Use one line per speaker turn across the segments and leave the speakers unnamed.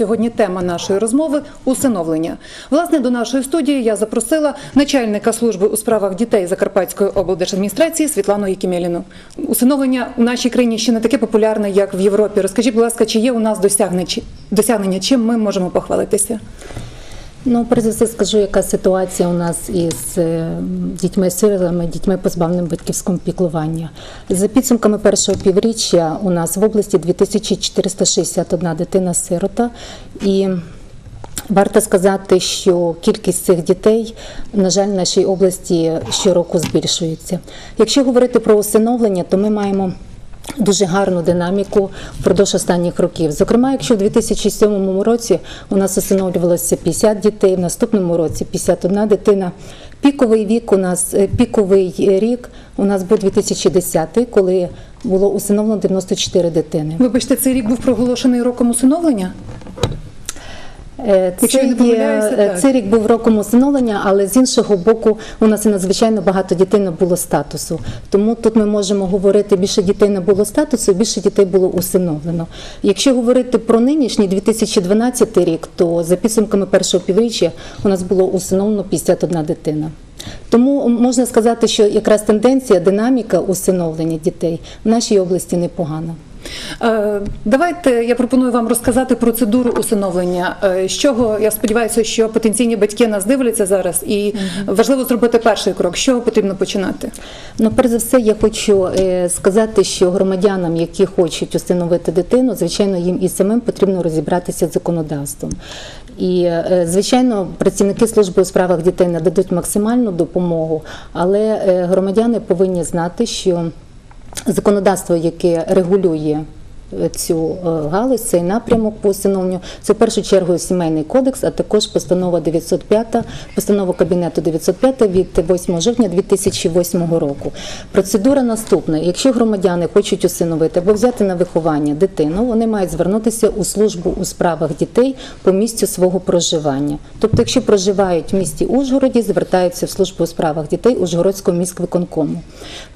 сьогодні тема нашої розмови усиновлення. Власне, до нашої студії я запросила начальника служби у справах дітей Закарпатської облдержадміністрації Світлану Якімєліну. Усиновлення у нашій країні ще не таке популярне, як в Європі. Розкажіть, будь ласка, чи є у нас досягнення, чим ми можемо похвалитися?
Ну, перш за все скажу, яка ситуація у нас із е, дітьми-сиротами, дітьми позбавленими батьківського піклування. За підсумками першого півріччя у нас в області 2461 дитина-сирота і Варто сказати, що кількість цих дітей, на жаль, в нашій області щороку збільшується. Якщо говорити про усиновлення, то ми маємо дуже гарну динаміку впродовж останніх років. Зокрема, якщо в 2007 році у нас усиновлювалося 50 дітей, в наступному році 51 дитина. Піковий вік у нас е, піковий рік у нас був 2010, коли було усиновлено 94 дитини.
Вибачте, цей рік був проголошений роком усиновлення?
Е, Цей,
помиляюся,
цей рік був роком усиновлення, але з іншого боку, у нас і надзвичайно багато дітей не було статусу. Тому тут ми можемо говорити, більше дітей не було статусу, більше дітей було усиновлено. Якщо говорити про нинішній 2012 рік, то за підсумками першого півріччя у нас було усиновлено 51 дитина. Тому можна сказати, що якраз тенденція, динаміка усиновлення дітей в нашій області непогана.
Е, Давайте я пропоную вам розказати процедуру усиновлення. Е, З чого я сподіваюся, що потенційні батьки нас дивляться зараз, і важливо зробити перший крок. З чого потрібно починати?
Ну, перш за все, я хочу е, сказати, що громадянам, які хочуть усиновити дитину, звичайно, їм і самим потрібно розібратися з законодавством. І, звичайно, працівники служби у справах дітей нададуть максимальну допомогу, але громадяни повинні знати, що законодавство, яке регулює цю е, галузь, цей напрямок по усиновленню, це в першу чергу сімейний кодекс, а також постанова 905, постанова Кабінету 905 від 8 жовтня 2008 року. Процедура наступна. Якщо громадяни хочуть усиновити або взяти на виховання дитину, вони мають звернутися у службу у справах дітей по місцю свого проживання. Тобто, якщо проживають в місті Ужгороді, звертаються в службу у справах дітей Ужгородського міськвиконкому.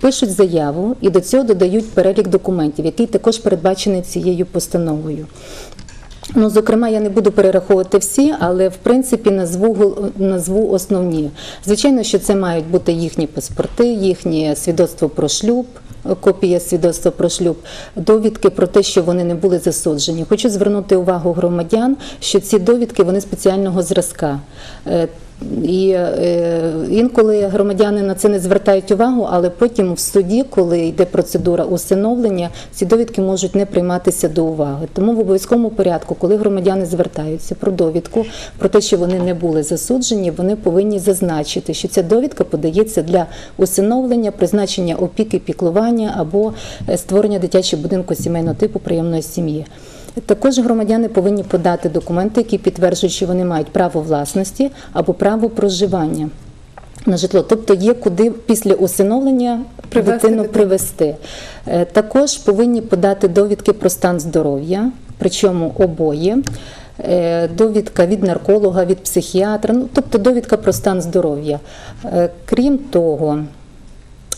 Пишуть заяву і до цього додають перелік документів, який також передбачений цією постановою. Ну, зокрема, я не буду перераховувати всі, але в принципі назву назву основні. Звичайно, що це мають бути їхні паспорти, їхнє свідоцтво про шлюб. Копія свідоцтва про шлюб, довідки про те, що вони не були засуджені. Хочу звернути увагу громадян, що ці довідки вони спеціального зразка. Е, І е, інколи громадяни на це не звертають увагу, але потім в суді, коли йде процедура усиновлення, ці довідки можуть не прийматися до уваги. Тому в обов'язковому порядку, коли громадяни звертаються про довідку, про те, що вони не були засуджені, вони повинні зазначити, що ця довідка подається для усиновлення, призначення опіки, піклування або е, створення дитячого будинку сімейного типу приємної сім'ї. Також громадяни повинні подати документи, які підтверджують, що вони мають право власності або право проживання на житло. Тобто є куди після усиновлення
Привезти
дитину привезти. Е, Також повинні подати довідки про стан здоров'я, причому обоє. Е, Довідка від нарколога, від психіатра, ну тобто довідка про стан здоров'я. Крім того,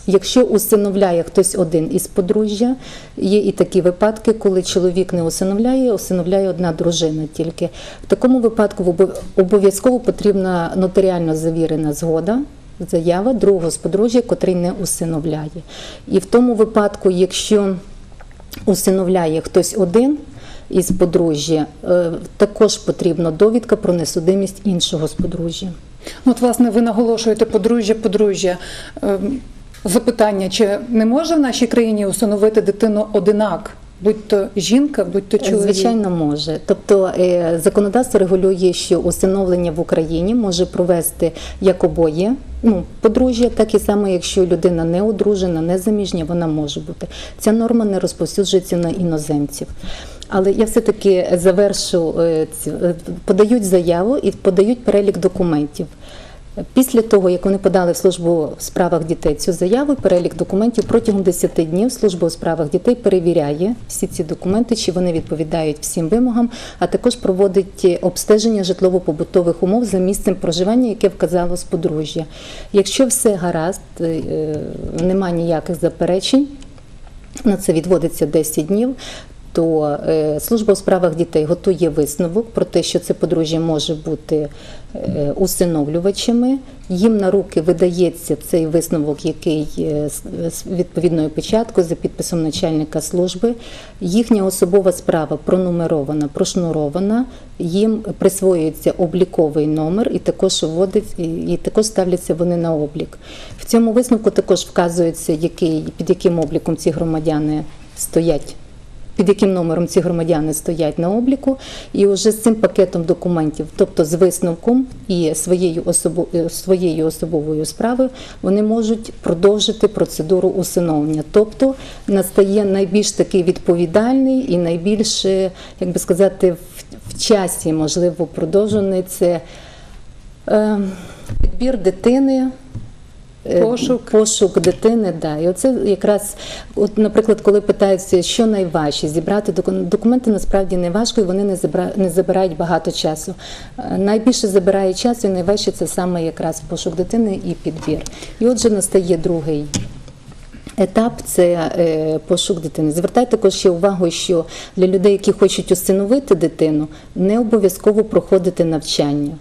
Якщо усиновляє хтось один із подружжя, є і такі випадки, коли чоловік не усиновляє, усиновляє одна дружина тільки. В такому випадку обов'язково потрібна нотаріально завірена згода, заява другого з подружжя, котрий не усиновляє. І в тому випадку, якщо усиновляє хтось один із подружжя, е, також потрібна довідка про несудимість іншого з подружжя.
От, власне, ви наголошуєте подружжя, подружжя. Запитання, чи не може в нашій країні усиновити дитину одинак, будь то жінка, будь то чоловік?
Звичайно, може. Тобто е, законодавство регулює, що усиновлення в Україні може провести як обоє. Ну, подружжя, так і саме, якщо людина не одружена, не заміжня, вона може бути. Ця норма не розповсюджується на іноземців. Але я все-таки завершу е, е, подають заяву і подають перелік документів. Після того, як вони подали в службу в справах дітей цю заяву, перелік документів протягом 10 днів служба у справах дітей перевіряє всі ці документи, чи вони відповідають всім вимогам, а також проводить обстеження житлово-побутових умов за місцем проживання, яке вказало з подружжя. Якщо все гаразд, е, немає ніяких заперечень, на це відводиться 10 днів. То е, служба у справах дітей готує висновок про те, що це подружжя може бути е, усиновлювачами. Їм на руки видається цей висновок, який е, з відповідною печаткою за підписом начальника служби. Їхня особова справа пронумерована, прошнурована. Їм присвоюється обліковий номер і також вводить і також ставляться вони на облік. В цьому висновку також вказується, який під яким обліком ці громадяни стоять під яким номером ці громадяни стоять на обліку, і вже з цим пакетом документів, тобто з висновком і своєю особо, е, своєю особовою справою, вони можуть продовжити процедуру усиновлення. Тобто настає найбільш такий відповідальний і найбільш, е, як би сказати, в, часі можливо продовжений це е, підбір дитини. Е,
Пошук.
пошук дитини, да. І оце якраз, от, наприклад, коли питаються, що найважче зібрати доку- документи, насправді не важко, і вони не забра- не забирають багато часу. Е, Найбільше забирає часу і найважче це саме якраз пошук дитини і підбір. І отже, настає другий. Етап це е, пошук дитини. Звертайте також ще увагу, що для людей, які хочуть усиновити дитину, не обов'язково проходити навчання.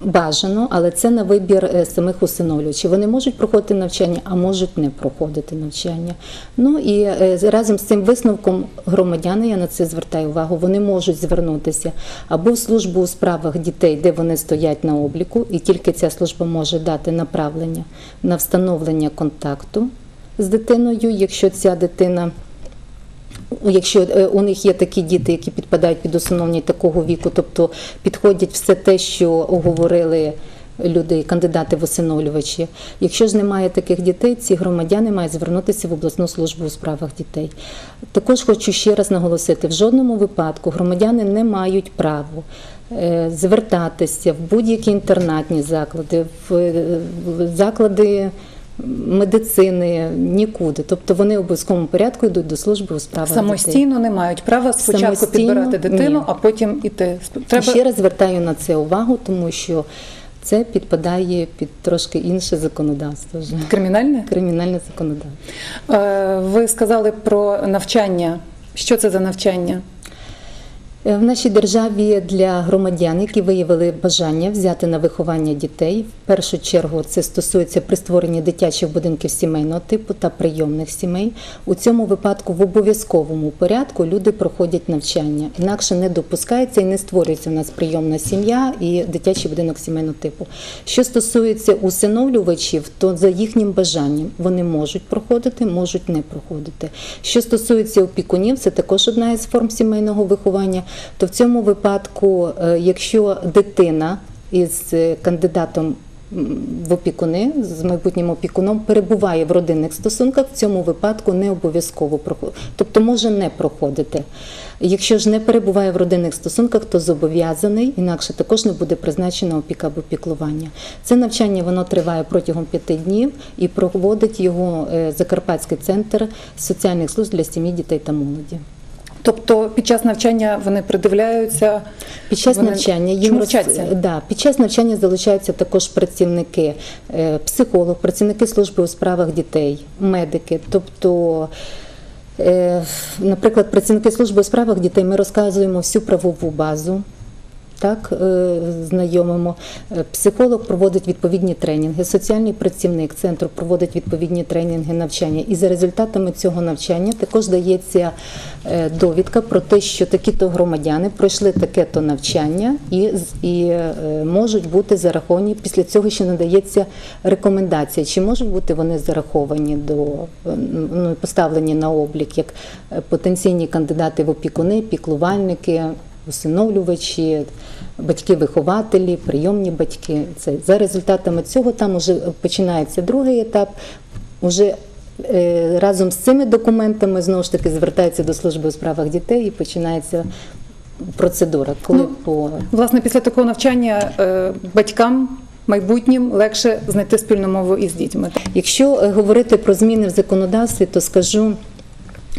Бажано, але це на вибір е, самих усиновлювачів. Вони можуть проходити навчання, а можуть не проходити навчання. Ну і е, разом з цим висновком громадяни, я на це звертаю увагу, вони можуть звернутися або в службу у справах дітей, де вони стоять на обліку, і тільки ця служба може дати направлення на встановлення контакту з дитиною, якщо ця дитина. Якщо е, у них є такі діти, які підпадають під усиновлення такого віку, тобто підходять все те, що оговорили люди, кандидати в усиновлювачі. Якщо ж немає таких дітей, ці громадяни мають звернутися в обласну службу у справах дітей. Також хочу ще раз наголосити: в жодному випадку громадяни не мають права е, звертатися в будь-які інтернатні заклади, е, в заклади медицини нікуди. Тобто вони в обов'язковому порядку йдуть до служби у справах дітей.
Самостійно не мають права спочатку
Самостійно?
підбирати дитину,
Ні.
а потім іти. Треба
ще раз звертаю на це увагу, тому що це підпадає під трошки інше законодавство вже.
кримінальне.
Кримінальне законодавство.
Е, Ви сказали про навчання. Що це за навчання?
Е, В нашій державі для громадян, які виявили бажання взяти на виховання дітей, в першу чергу це стосується при створенні дитячих будинків сімейного типу та прийомних сімей. У цьому випадку в обов'язковому порядку люди проходять навчання. Інакше не допускається і не створюється у нас прийомна сім'я і дитячий будинок сімейного типу. Що стосується усиновлювачів, то за їхнім бажанням вони можуть проходити, можуть не проходити. Що стосується опікунів, це також одна із форм сімейного виховання. То в цьому випадку, е, якщо дитина із е, кандидатом в опікуни з майбутнім опікуном перебуває в родинних стосунках, в цьому випадку не обов'язково проходити, тобто може не проходити. Якщо ж не перебуває в родинних стосунках, то зобов'язаний, інакше також не буде призначено опіка або піклування. Це навчання воно триває протягом п'яти днів і проводить його е, Закарпатський центр соціальних служб для сім'ї, дітей та молоді.
Тобто під час навчання вони придивляються.
Під час
Вони
навчання їм роз- Да, під час навчання залучаються також працівники, е, психолог, працівники служби у справах дітей, медики. Тобто, е, наприклад, працівники служби у справах дітей ми розказуємо всю правову базу. Так, е, знайомимо. Е, Психолог проводить відповідні тренінги, соціальний працівник центру проводить відповідні тренінги навчання. І за результатами цього навчання також дається е, довідка про те, що такі-то громадяни пройшли таке-то навчання і, і можуть бути зараховані. Після цього ще надається рекомендація, чи можуть бути вони зараховані до ну, поставлені на облік як потенційні кандидати в опікуни, піклувальники усиновлювачі, батьки-вихователі, прийомні батьки. Це за результатами цього там уже починається другий етап. Уже е, разом з цими документами знову ж таки звертаються до служби у справах дітей і починається процедура, коли
Ну,
по
Власне, після такого навчання е, батькам майбутнім легше знайти спільну мову із дітьми.
Якщо е, говорити про зміни в законодавстві, то скажу,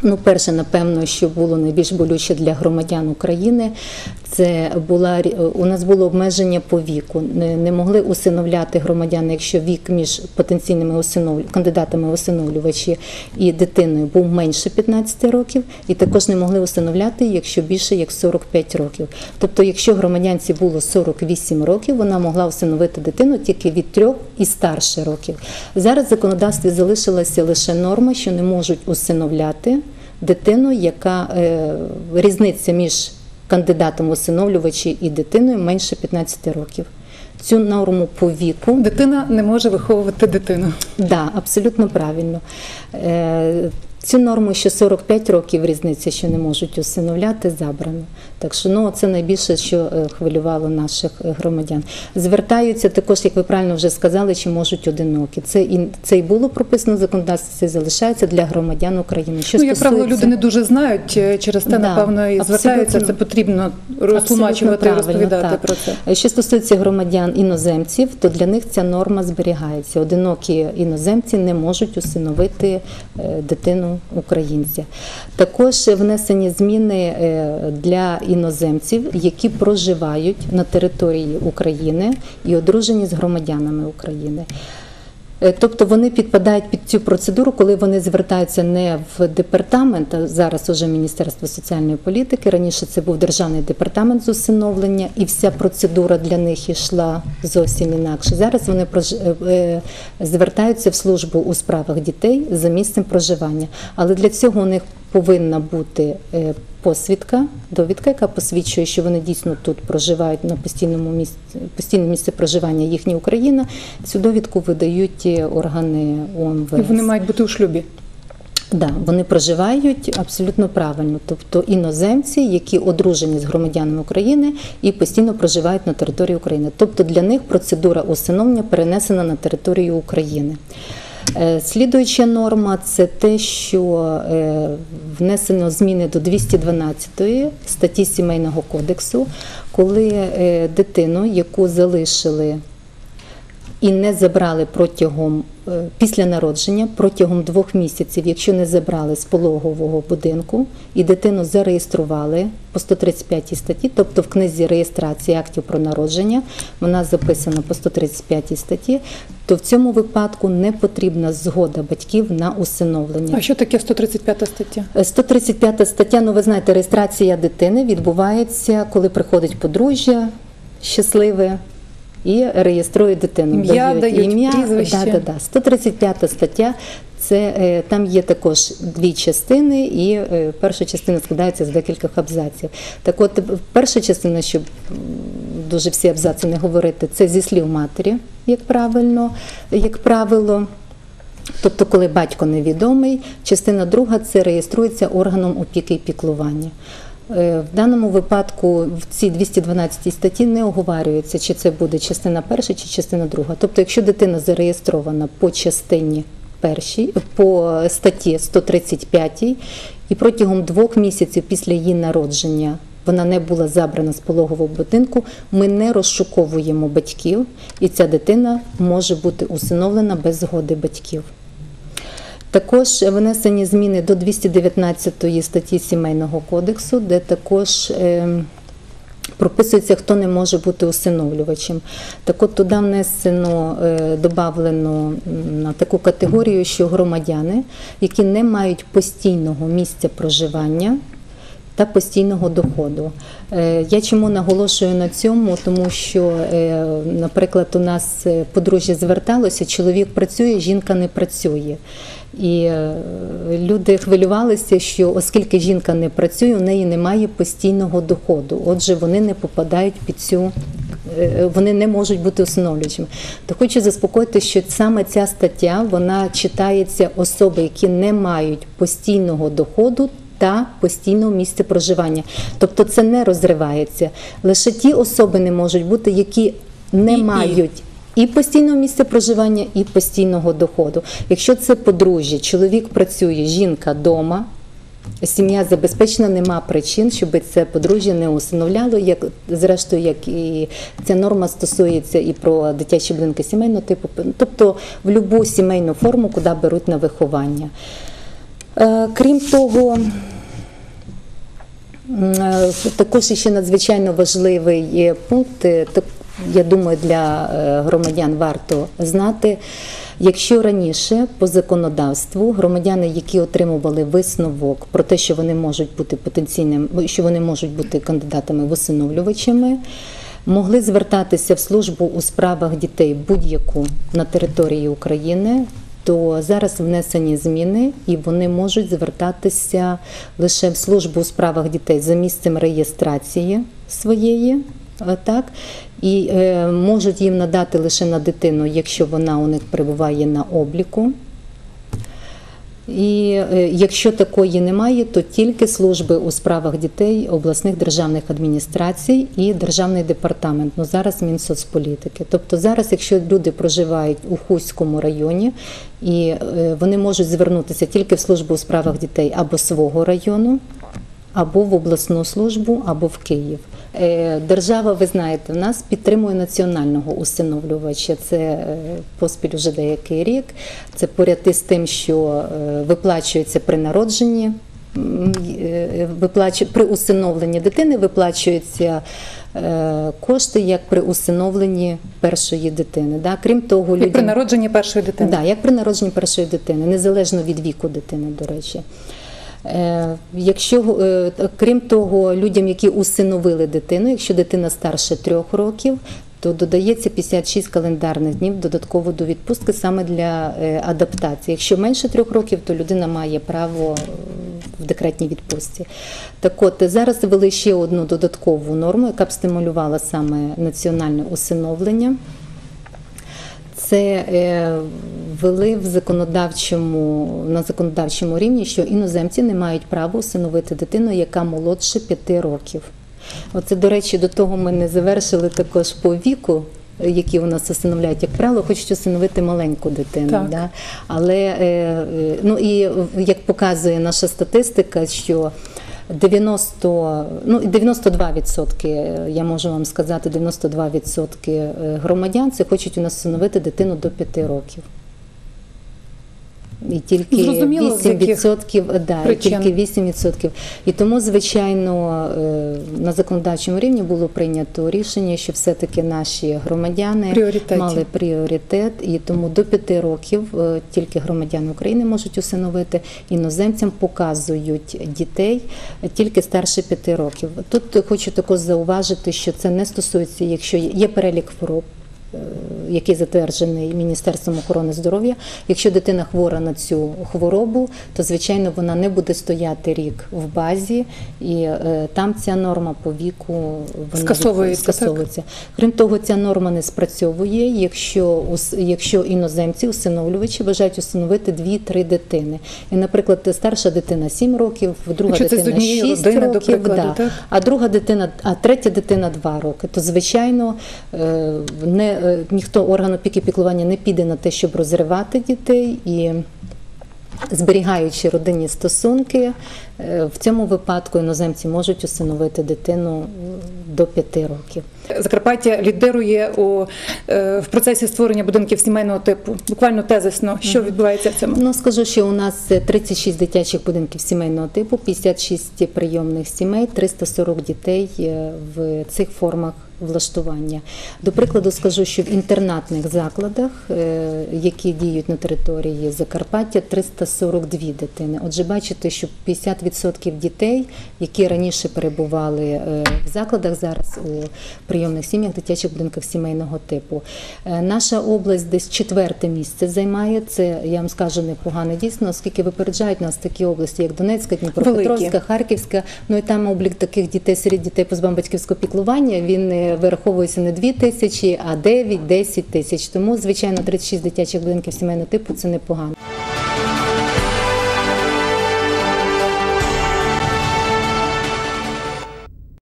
Ну, перше, напевно, що було найбільш болюче для громадян України, це була у нас було обмеження по віку. Не, не могли усиновляти громадяни, якщо вік між потенційними усиновлю, кандидатами усиновлювачі і дитиною був менше 15 років, і також не могли усиновляти, якщо більше як 45 років. Тобто, якщо громадянці було 48 років, вона могла усиновити дитину тільки від 3 і старше років. Зараз в законодавстві залишилася лише норма, що не можуть усиновляти дитину, яка е, різниця між кандидатом усиновлювачі і дитиною менше 15 років. Цю норму по віку
Дитина не може виховувати дитину.
Да, абсолютно правильно. Цю норму, що 45 років різниця, що не можуть усиновляти, забрано. Так що ну, це найбільше, що е, хвилювало наших е, громадян. Звертаються також, як ви правильно вже сказали, чи можуть одинокі. Це і це і було прописано законодавстві, це залишається для громадян України. Що
ну, як правило, люди не дуже знають, е, через те,
Да,
напевно, і звертаються. Це потрібно розтлумачувати і розповідати
правильно,
про це.
Що стосується громадян іноземців, то для них ця норма зберігається. Одинокі іноземці не можуть усиновити дитину українця. Також внесені зміни е, для іноземців, які проживають на території України і одружені з громадянами України. Е, Тобто вони підпадають під цю процедуру, коли вони звертаються не в департамент, а зараз уже Міністерство соціальної політики. Раніше це був державний департамент з усиновлення, і вся процедура для них йшла зовсім інакше. Зараз вони е, е, звертаються в службу у справах дітей за місцем проживання. Але для цього у них повинна бути посвідка, довідка, яка посвідчує, що вони дійсно тут проживають на постійному місці, постійне місце проживання їхня Україна. Цю довідку видають е, органи ОМВС.
І вони мають бути у шлюбі.
Да, вони проживають абсолютно правильно, тобто іноземці, які одружені з громадянами України і постійно проживають на території України. Тобто для них процедура усиновлення перенесена на територію України. Е, Слідуюча норма це те, що е, внесено зміни до 212 статті Сімейного кодексу, коли е, дитину, яку залишили і не забрали протягом е, після народження протягом двох місяців, якщо не забрали з пологового будинку і дитину зареєстрували по 135 статті, тобто в книзі реєстрації актів про народження, вона записана по 135 статті, то в цьому випадку не потрібна згода батьків на усиновлення.
А що таке 135 стаття?
135 стаття, ну ви знаєте, реєстрація дитини відбувається, коли приходить подружжя щасливе. І реєструє дитину.
Ім'я дають, прізвище.
Да, да, да. 135 стаття. Це е, там є також дві частини, і е, перша частина складається з декількох абзаців. Так, от перша частина, щоб дуже всі абзаци не говорити, це зі слів матері, як правильно, як правило. Тобто, коли батько невідомий, частина друга це реєструється органом опіки і піклування. Е, В даному випадку в цій 212 статті не оговарюється, чи це буде частина перша, чи частина друга. Тобто, якщо дитина зареєстрована по частині першій, по статті 135 і протягом двох місяців після її народження вона не була забрана з пологового будинку, ми не розшуковуємо батьків, і ця дитина може бути усиновлена без згоди батьків. Також внесені зміни до 219 статті Сімейного кодексу, де також е, прописується, хто не може бути усиновлювачем. Так от туди внесено, додавлено на таку категорію, що громадяни, які не мають постійного місця проживання, та постійного доходу. Е, Я чому наголошую на цьому? Тому що, е, наприклад, у нас е, подружжя зверталося, чоловік працює, жінка не працює. І люди хвилювалися, що оскільки жінка не працює, у неї немає постійного доходу. Отже, вони не попадають під цю. Вони не можуть бути усиновлювачами. То хочу заспокоїти, що саме ця стаття вона читається особи, які не мають постійного доходу та постійного місця проживання. Тобто це не розривається. Лише ті особи не можуть бути, які не
І-
мають. І постійного місця проживання, і постійного доходу. Якщо це подружжя, чоловік працює, жінка вдома, сім'я забезпечена, нема причин, щоб це подружжя не усиновляло. Як зрештою, як і ця норма стосується і про дитячі будинки сімейного типу, тобто в будь-яку сімейну форму, куди беруть на виховання. Е, Крім того, е, також ще надзвичайно важливий пункт, е, я думаю, для громадян варто знати. Якщо раніше по законодавству громадяни, які отримували висновок про те, що вони можуть бути потенційним, що вони можуть бути кандидатами в усиновлювачами, могли звертатися в службу у справах дітей будь-яку на території України, то зараз внесені зміни, і вони можуть звертатися лише в службу у справах дітей за місцем реєстрації своєї. е, Так, і е, можуть їм надати лише на дитину, якщо вона у них перебуває на обліку. І е, якщо такої немає, то тільки служби у справах дітей обласних державних адміністрацій і державний департамент. Ну зараз Мінсоцполітики. Тобто зараз, якщо люди проживають у Хуському районі, і е, вони можуть звернутися тільки в службу у справах дітей або свого району, або в обласну службу, або в Київ. Е, Держава, ви знаєте, в нас підтримує національного усиновлювача. Це е, поспіль вже деякий рік. Це поряд із тим, що е, виплачується при народженні. при усиновленні дитини виплачуються е, кошти як при усиновленні першої дитини. Да? Крім того,
Як при народженні першої дитини.
Да, як при народженні першої дитини, незалежно від віку дитини, до речі. Е, Якщо, е, крім того, людям, які усиновили дитину, якщо дитина старше трьох років, то додається 56 календарних днів додатково до відпустки саме для е, адаптації. Якщо менше трьох років, то людина має право в декретній відпустці. Так от зараз ввели ще одну додаткову норму, яка б стимулювала саме національне усиновлення. Це е, ввели в законодавчому на законодавчому рівні, що іноземці не мають права усиновити дитину, яка молодше 5 років. Оце, до речі, до того ми не завершили також по віку. Які у нас усиновляють, як правило, хочуть усиновити маленьку дитину.
Так.
Да? Але е, е, ну і як показує наша статистика, що 90, ну і 92%, я можу вам сказати, 92% громадян це хочуть у нас усиновити дитину до 5 років. І тільки
Зрозуміло, з
8%, да, і тільки 8%. І тому, звичайно, е, на законодавчому рівні було прийнято рішення, що все-таки наші громадяни
Пріоритеті.
мали пріоритет, і тому до 5 років е, тільки громадяни України можуть усиновити. Іноземцям показують дітей тільки старше 5 років. Тут хочу також зауважити, що це не стосується, якщо є перелік хвороб. Е, Який затверджений Міністерством охорони здоров'я. Якщо дитина хвора на цю хворобу, то звичайно вона не буде стояти рік в базі, і е, там ця норма по віку вона
Скасовується,
скасовується. Крім того, ця норма не спрацьовує, якщо якщо іноземці, усиновлювачі бажають усиновити 2-3 дитини. І, наприклад, старша дитина 7 років, друга
Якщо
дитина
однієї
6
родини,
років, да. а друга дитина, а третя дитина 2 роки. То звичайно е, не ніхто орган опіки піклування не піде на те, щоб розривати дітей і. Зберігаючи родинні стосунки, е, в цьому випадку іноземці можуть усиновити дитину е, до 5 років.
Закарпаття лідирує у е, в процесі створення будинків сімейного типу. Буквально тезисно, що відбувається в цьому.
Ну скажу, що у нас е, 36 дитячих будинків сімейного типу, 56 прийомних сімей, 340 дітей е, в цих формах влаштування. До прикладу, скажу, що в інтернатних закладах, е, які діють на території Закарпаття, 342 дитини. Отже, бачите, що 50% дітей, які раніше перебували в закладах, зараз у прийомних сім'ях, дитячих будинках сімейного типу. Е, Наша область десь четверте місце займає. Це я вам скажу непогано дійсно, оскільки випереджають нас такі області, як Донецька, Дніпропетровська,
Великі.
Харківська. Ну і там облік таких дітей серед дітей позбавлень батьківського піклування. Він е, вираховується не 2 тисячі, а 9-10 тисяч. Тому, звичайно, 36 дитячих будинків сімейного типу це непогано.